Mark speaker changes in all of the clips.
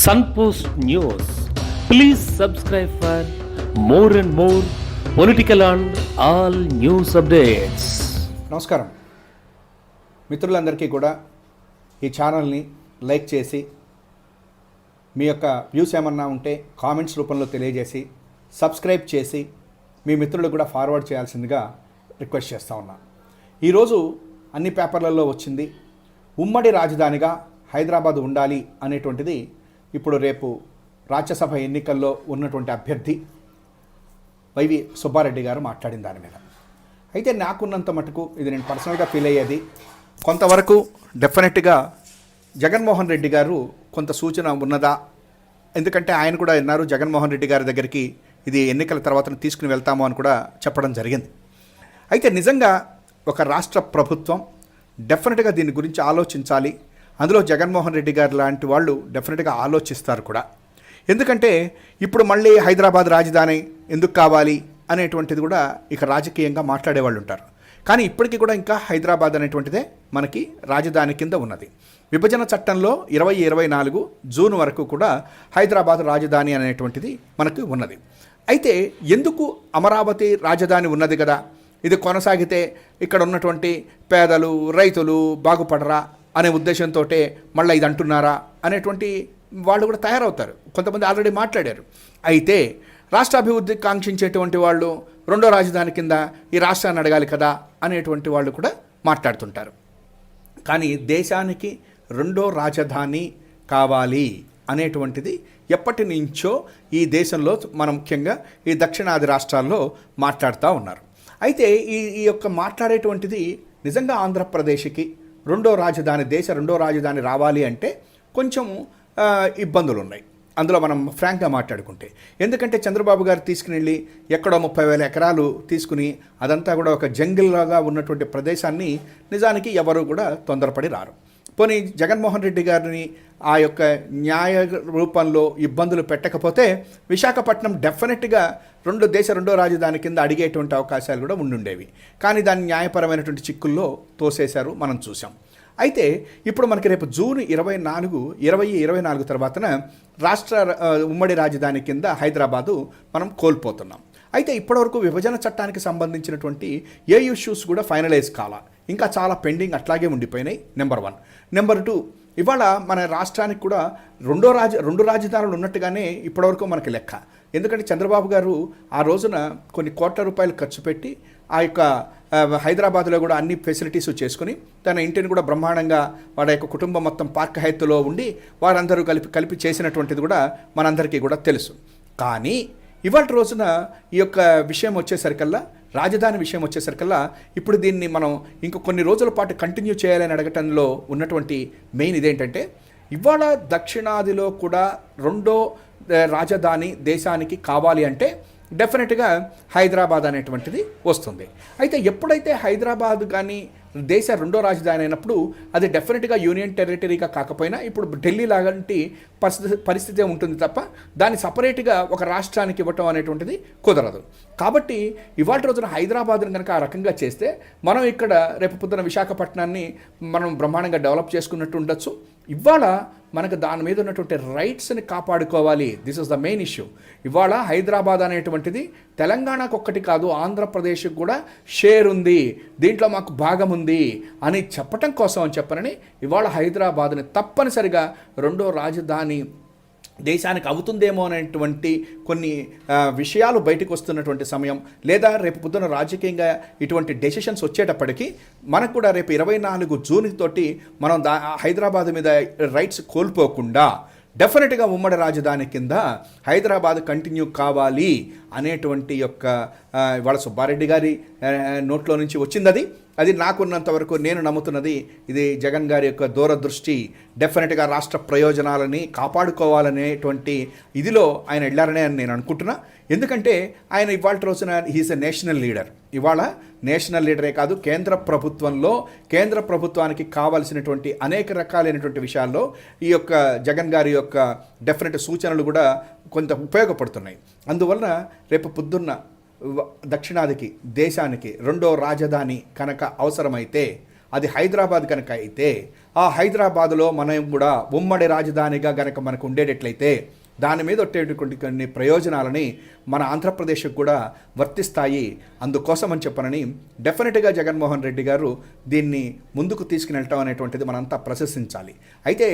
Speaker 1: Sunpost news please subscribe for more and more political and all news updates
Speaker 2: నమస్కారం. మిత్రులందరికీ కూడా ఈ ఛానల్ని లైక్ చేసి మీ యొక్క వ్యూస్ ఏమన్నా ఉంటే కామెంట్స్ రూపంలో తెలియజేసి సబ్స్క్రైబ్ చేసి మీ మిత్రులకు కూడా ఫార్వర్డ్ చేయాల్సిందిగా రిక్వెస్ట్ చేస్తూ ఉన్నా. ఈరోజు అన్ని పేపర్లలో వచ్చింది ఉమ్మడి రాజధానిగా హైదరాబాద్ ఉండాలి అనేటువంటిది ఇప్పుడు రేపు రాజ్యసభ ఎన్నికల్లో ఉన్నటువంటి అభ్యర్థి వైవి సుబ్బారెడ్డి గారు మాట్లాడిన దాని మీద. అయితే నాకున్నంత మటుకు ఇది నేను పర్సనల్గా ఫీల్ అయ్యేది కొంతవరకు డెఫినెట్గా జగన్మోహన్ రెడ్డి గారు కొంత సూచన ఉన్నదా? ఎందుకంటే ఆయన కూడా అన్నారు జగన్మోహన్ రెడ్డి గారి దగ్గరికి ఇది ఎన్నికల తర్వాత తీసుకుని వెళ్తాము అని కూడా చెప్పడం జరిగింది. అయితే నిజంగా ఒక రాష్ట్ర ప్రభుత్వం డెఫినెట్గా దీని గురించి ఆలోచించాలి అందులో జగన్మోహన్ రెడ్డి గారు లాంటి వాళ్ళు డెఫినెట్గా ఆలోచిస్తారు కూడా. ఎందుకంటే ఇప్పుడు మళ్ళీ హైదరాబాద్ రాజధాని ఎందుకు కావాలి అనేటువంటిది కూడా ఇక రాజకీయంగా మాట్లాడేవాళ్ళు ఉంటారు. కానీ ఇప్పటికీ కూడా ఇంకా హైదరాబాద్ అనేటువంటిదే మనకి రాజధాని కింద ఉన్నది. విభజన చట్టంలో ఇరవై ఇరవై నాలుగు జూన్ వరకు కూడా హైదరాబాద్ రాజధాని అనేటువంటిది మనకు ఉన్నది. అయితే ఎందుకు అమరావతి రాజధాని ఉన్నది కదా? ఇది కొనసాగితే ఇక్కడ ఉన్నటువంటి పేదలు రైతులు బాగుపడరా? అనే ఉద్దేశంతో మళ్ళీ ఇది అంటున్నారా అనేటువంటి వాళ్ళు కూడా తయారవుతారు. కొంతమంది ఆల్రెడీ మాట్లాడారు. అయితే రాష్ట్ర అభివృద్ధి కాంక్షించేటువంటి వాళ్ళు రెండో రాజధాని కింద ఈ రాష్ట్రాన్ని అడగాలి కదా అనేటువంటి వాళ్ళు కూడా మాట్లాడుతుంటారు. కానీ దేశానికి రెండో రాజధాని కావాలి అనేటువంటిది ఎప్పటి నుంచో ఈ దేశంలో మన ముఖ్యంగా ఈ దక్షిణాది రాష్ట్రాల్లో మాట్లాడుతూ ఉన్నారు. అయితే ఈ ఈ యొక్క మాట్లాడేటువంటిది నిజంగా ఆంధ్రప్రదేశ్కి రెండో రాజధాని దేశ రెండో రాజధాని రావాలి అంటే కొంచెం ఇబ్బందులు ఉన్నాయి అందులో మనం ఫ్రాంక్గా మాట్లాడుకుంటే. ఎందుకంటే చంద్రబాబు గారు తీసుకుని వెళ్ళి ఎక్కడో ముప్పై వేల ఎకరాలు తీసుకుని అదంతా కూడా ఒక జంగిల్లాగా ఉన్నటువంటి ప్రదేశాన్ని నిజానికి ఎవరు కూడా తొందరపడి రారు. పోనీ జగన్మోహన్ రెడ్డి గారిని ఆ యొక్క న్యాయ రూపంలో ఇబ్బందులు పెట్టకపోతే విశాఖపట్నం డెఫినెట్గా రెండు దేశ రెండో రాజధాని కింద అడిగేటువంటి అవకాశాలు కూడా ఉండుండేవి. కానీ దాన్ని న్యాయపరమైనటువంటి చిక్కుల్లో తోసేశారు మనం చూసాం అయితే ఇప్పుడు మనకి రేపు జూన్ ఇరవై నాలుగు ఇరవై ఇరవై నాలుగు తర్వాతన రాష్ట్ర ఉమ్మడి రాజధాని కింద హైదరాబాదు మనం కోల్పోతున్నాం. అయితే ఇప్పటివరకు విభజన చట్టానికి సంబంధించినటువంటి ఏ ఇష్యూస్ కూడా ఫైనలైజ్ కాలా. ఇంకా చాలా పెండింగ్ అట్లాగే ఉండిపోయినాయి నెంబర్ వన్. నెంబర్ టూ ఇవాళ మన రాష్ట్రానికి కూడా రెండో రాజ రెండు రాజధానులు ఉన్నట్టుగానే ఇప్పటివరకు మనకి లెక్క. ఎందుకంటే చంద్రబాబు గారు ఆ రోజున కొన్ని కోట్ల రూపాయలు ఖర్చు పెట్టి ఆ యొక్క హైదరాబాద్లో కూడా అన్ని ఫెసిలిటీస్ చేసుకుని తన ఇంటిని కూడా బ్రహ్మాండంగా వాడి యొక్క కుటుంబం మొత్తం పార్క్ హైత్తులో ఉండి వారందరూ కలిపి కలిపి చేసినటువంటిది కూడా మనందరికీ కూడా తెలుసు. కానీ ఇవాళ రోజున ఈ యొక్క విషయం వచ్చేసరికల్లా రాజధాని విషయం వచ్చేసరికల్లా ఇప్పుడు దీన్ని మనం ఇంకో కొన్ని రోజుల పాటు కంటిన్యూ చేయాలని అడగటంలో ఉన్నటువంటి మెయిన్ ఇదేంటంటే ఇవాళ దక్షిణాదిలో కూడా రెండో రాజధాని దేశానికి కావాలి అంటే డెఫినెట్గా హైదరాబాద్ అనేటువంటిది వస్తుంది. అయితే ఎప్పుడైతే హైదరాబాద్ కానీ దేశ రెండో రాజధాని అయినప్పుడు అది డెఫినెట్గా యూనియన్ టెరిటరీగా కాకపోయినా ఇప్పుడు ఢిల్లీ లాంటి పరిస్థితి పరిస్థితి ఉంటుంది తప్ప దాన్ని సపరేట్గా ఒక రాష్ట్రానికి ఇవ్వటం అనేటువంటిది కుదరదు. కాబట్టి ఇవాళ రోజున హైదరాబాద్ని కనుక ఆ రకంగా చేస్తే మనం ఇక్కడ రేపు పొద్దున విశాఖపట్నాన్ని మనం బ్రహ్మాండంగా డెవలప్ చేసుకున్నట్టు ఉండొచ్చు. ఇవాళ మనకు దాని మీద ఉన్నటువంటి రైట్స్ని కాపాడుకోవాలి. This is the main issue ఇవాళ హైదరాబాద్ అనేటువంటిది తెలంగాణకు ఒక్కటి కాదు ఆంధ్రప్రదేశ్కి కూడా షేర్ ఉంది. దీంట్లో మాకు భాగం ఉంది అని చెప్పటం కోసం అని చెప్పనని ఇవాళ హైదరాబాద్ని తప్పనిసరిగా రెండో రాజధాని దేశానికి అవుతుందేమో అనేటువంటి కొన్ని విషయాలు బయటకు వస్తున్నటువంటి సమయం. లేదా రేపు పొద్దున రాజకీయంగా ఇటువంటి డెసిషన్స్ వచ్చేటప్పటికి మనకు కూడా రేపు ఇరవై నాలుగు జూన్ తోటి మనం దా హైదరాబాద్ మీద రైట్స్ కోల్పోకుండా డెఫినెట్గా ఉమ్మడి రాజధాని కింద హైదరాబాద్ కంటిన్యూ కావాలి అనేటువంటి యొక్క వాళ్ళ సుబ్బారెడ్డి గారి నోట్లో నుంచి వచ్చింది అది. అది నాకున్నంత వరకు నేను నమ్ముతున్నది ఇది జగన్ గారి యొక్క దూరదృష్టి డెఫినెట్గా రాష్ట్ర ప్రయోజనాలని కాపాడుకోవాలనేటువంటి ఇదిలో ఆయన వెళ్ళారనే అని నేను అనుకుంటున్నా. ఎందుకంటే ఆయన ఇవాళ రోజున హీస్ ఎ నేషనల్ లీడర్ ఇవాళ నేషనల్ లీడరే కాదు కేంద్ర ప్రభుత్వంలో కేంద్ర ప్రభుత్వానికి కావాల్సినటువంటి అనేక రకాలైనటువంటి విషయాల్లో ఈ యొక్క జగన్ గారి యొక్క డెఫినెట్ సూచనలు కూడా కొంత ఉపయోగపడుతున్నాయి. అందువలన రేపు పొద్దున్న దక్షిణాదికి దేశానికి రెండో రాజధాని కనుక అవసరమైతే అది హైదరాబాద్ కనుక అయితే ఆ హైదరాబాదులో మనం కూడా ఉమ్మడి రాజధానిగా కనుక మనకు ఉండేటట్లయితే దాని మీద వచ్చేటటువంటి కొన్ని ప్రయోజనాలని మన ఆంధ్రప్రదేశ్కి కూడా వర్తిస్తాయి. అందుకోసం అని చెప్పనని డెఫినెట్గా జగన్మోహన్ రెడ్డి గారు దీన్ని ముందుకు తీసుకుని అనేటువంటిది మనంతా ప్రశంసించాలి. అయితే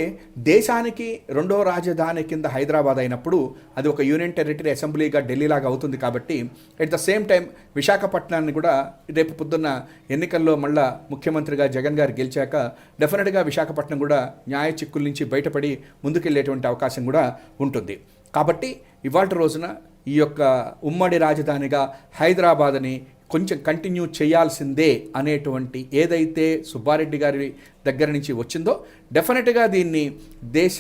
Speaker 2: దేశానికి రెండో రాజధాని కింద హైదరాబాద్ అయినప్పుడు అది ఒక యూనియన్ టెరిటరీ అసెంబ్లీగా ఢిల్లీలాగా అవుతుంది కాబట్టి అట్ ద సేమ్ టైం విశాఖపట్నాన్ని కూడా రేపు పొద్దున్న ఎన్నికల్లో మళ్ళా ముఖ్యమంత్రిగా జగన్ గారు గెలిచాక డెఫినెట్గా విశాఖపట్నం కూడా న్యాయ చిక్కుల నుంచి బయటపడి ముందుకెళ్ళేటువంటి అవకాశం కూడా ఉంటుంది. కాబట్టి ఇవాళ రోజున ఈ యొక్క ఉమ్మడి రాజధానిగా హైదరాబాద్ని కొంచెం కంటిన్యూ చేయాల్సిందే అనేటువంటి ఏదైతే సుబ్బారెడ్డి గారి దగ్గర నుంచి వచ్చిందో డెఫినెట్గా దీన్ని దేశ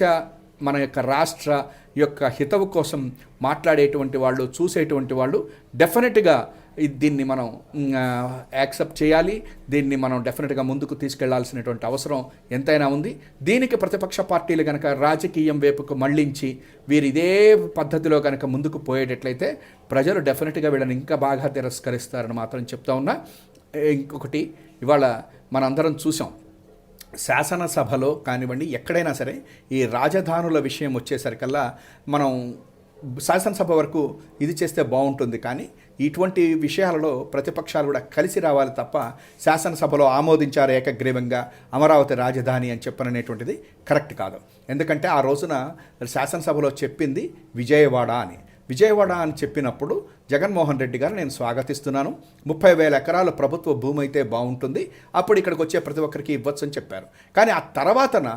Speaker 2: మన యొక్క రాష్ట్ర యొక్క హితవు కోసం మాట్లాడేటువంటి వాళ్ళు చూసేటువంటి వాళ్ళు డెఫినెట్గా దీన్ని మనం యాక్సెప్ట్ చేయాలి. దీన్ని మనం డెఫినెట్గా ముందుకు తీసుకెళ్ళాల్సినటువంటి అవసరం ఎంతైనా ఉంది. దీనికి ప్రతిపక్ష పార్టీలు కనుక రాజకీయం వైపుకు మళ్ళించి వీరు ఇదే పద్ధతిలో కనుక ముందుకు పోయేటట్లయితే ప్రజలు డెఫినెట్గా వీళ్ళని ఇంకా బాగా తిరస్కరిస్తారని మాత్రం చెప్తా ఉన్నా. ఇంకొకటి ఇవాళ మనందరం చూసాం. శాసనసభలో కానివ్వండి ఎక్కడైనా సరే ఈ రాజధానుల విషయం వచ్చేసరికల్లా మనం శాసనసభ వరకు ఇది చేస్తే బాగుంటుంది. కానీ ఇటువంటి విషయాలలో ప్రతిపక్షాలు కూడా కలిసి రావాలి తప్ప శాసనసభలో ఆమోదించారు ఏకగ్రీవంగా అమరావతి రాజధాని అని చెప్పననేటువంటిది కరెక్ట్ కాదు. ఎందుకంటే ఆ రోజున శాసనసభలో చెప్పింది విజయవాడ అని. విజయవాడ అని చెప్పినప్పుడు జగన్మోహన్ రెడ్డి గారు నేను స్వాగతిస్తున్నాను. ముప్పై వేల ఎకరాల ప్రభుత్వ భూమి అయితే బాగుంటుంది. అప్పుడు ఇక్కడికి వచ్చే ప్రతి ఒక్కరికి ఇవ్వచ్చు అని చెప్పారు. కానీ ఆ తర్వాతన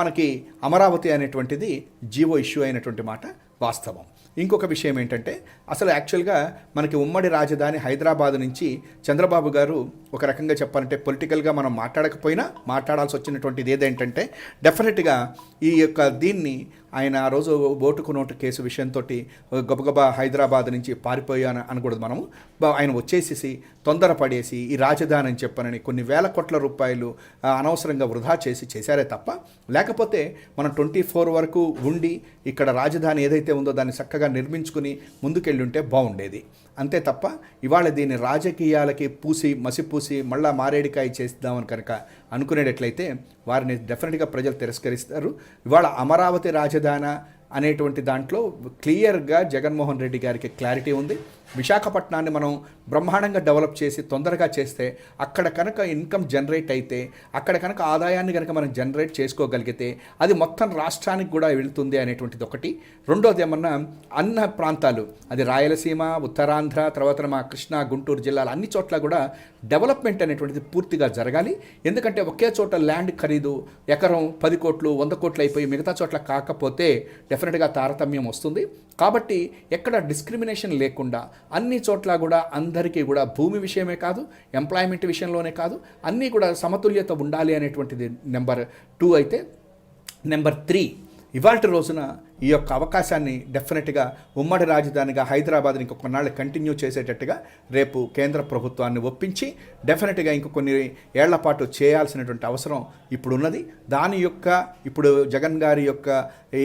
Speaker 2: మనకి అమరావతి అనేటువంటిది జీవో ఇష్యూ అయినటువంటి మాట వాస్తవం. ఇంకొక విషయం ఏంటంటే అసలు యాక్చువల్గా మనకి ఉమ్మడి రాజధాని హైదరాబాద్ నుంచి చంద్రబాబు గారు ఒక రకంగా చెప్పాలంటే పొలిటికల్గా మనం మాట్లాడకపోయినా మాట్లాడాల్సి వచ్చినటువంటిది ఏదేంటంటే డెఫినెట్గా ఈ యొక్క దీన్ని ఆయన ఆ రోజు ఓటుకు నోటు కేసు విషయంతో గబగబా హైదరాబాద్ నుంచి పారిపోయాను అనకూడదు మనము. ఆయన వచ్చేసేసి తొందరపడేసి ఈ రాజధాని అని చెప్పనని కొన్ని వేల కోట్ల రూపాయలు అనవసరంగా వృధా చేసి చేశారే తప్ప లేకపోతే మనం ట్వంటీ ఫోర్ వరకు ఉండి ఇక్కడ రాజధాని ఏదైతే ఉందో దాన్ని చక్కగా నిర్మించుకుని ముందుకెళ్ళుంటే బాగుండేది. అంతే తప్ప ఇవాళ దీన్ని రాజకీయాలకి పూసి మసిపూసి మళ్ళా మారేడికాయ చేద్దామని కనుక అనుకునేటట్లయితే వారిని డెఫినెట్గా ప్రజలు తిరస్కరిస్తారు. ఇవాళ అమరావతి రాజధాని అనేటువంటి దాంట్లో క్లియర్గా జగన్మోహన్ రెడ్డి గారికి క్లారిటీ ఉంది. విశాఖపట్నాన్ని మనం బ్రహ్మాండంగా డెవలప్ చేసి తొందరగా చేస్తే అక్కడ కనుక ఇన్కమ్ జనరేట్ అయితే అక్కడ కనుక ఆదాయాన్ని కనుక మనం జనరేట్ చేసుకోగలిగితే అది మొత్తం రాష్ట్రానికి కూడా వెళుతుంది అనేటువంటిది ఒకటి. రెండోది ఏమన్నా అన్న ప్రాంతాలు అది రాయలసీమ ఉత్తరాంధ్ర తర్వాత మా కృష్ణా గుంటూరు జిల్లాలు అన్ని చోట్ల కూడా డెవలప్మెంట్ అనేటువంటిది పూర్తిగా జరగాలి. ఎందుకంటే ఒకే చోట ల్యాండ్ ఖరీదు ఎకరం పది కోట్లు వంద కోట్లు అయిపోయి మిగతా చోట్ల కాకపోతే డెఫినెట్గా తారతమ్యం వస్తుంది. కాబట్టి ఎక్కడ డిస్క్రిమినేషన్ లేకుండా అన్ని చోట్ల కూడా అందరికీ కూడా భూమి విషయమే కాదు ఎంప్లాయ్మెంట్ విషయంలోనే కాదు అన్నీ కూడా సమతుల్యత ఉండాలి అనేటువంటిది నెంబర్ టూ అయితే. నెంబర్ త్రీ ఇవాళ రోజున ఈ యొక్క అవకాశాన్ని డెఫినెట్గా ఉమ్మడి రాజధానిగా హైదరాబాద్ని ఇంకొక కొన్నాళ్ళు కంటిన్యూ చేసేటట్టుగా రేపు కేంద్ర ప్రభుత్వాన్ని ఒప్పించి డెఫినెట్గా ఇంక కొన్ని ఏళ్ళ పాటు చేయాల్సినటువంటి అవసరం ఇప్పుడు ఉన్నది దాని యొక్క ఇప్పుడు జగన్ గారి యొక్క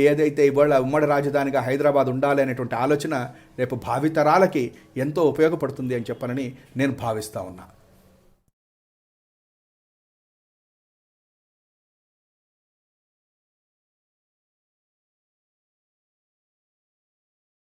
Speaker 2: ఏదైతే ఇవాళ ఉమ్మడి రాజధానిగా హైదరాబాద్ ఉండాలి అనేటువంటి ఆలోచన రేపు భావితరాలకి ఎంతో ఉపయోగపడుతుంది అని చెప్పనని నేను భావిస్తా ఉన్నాను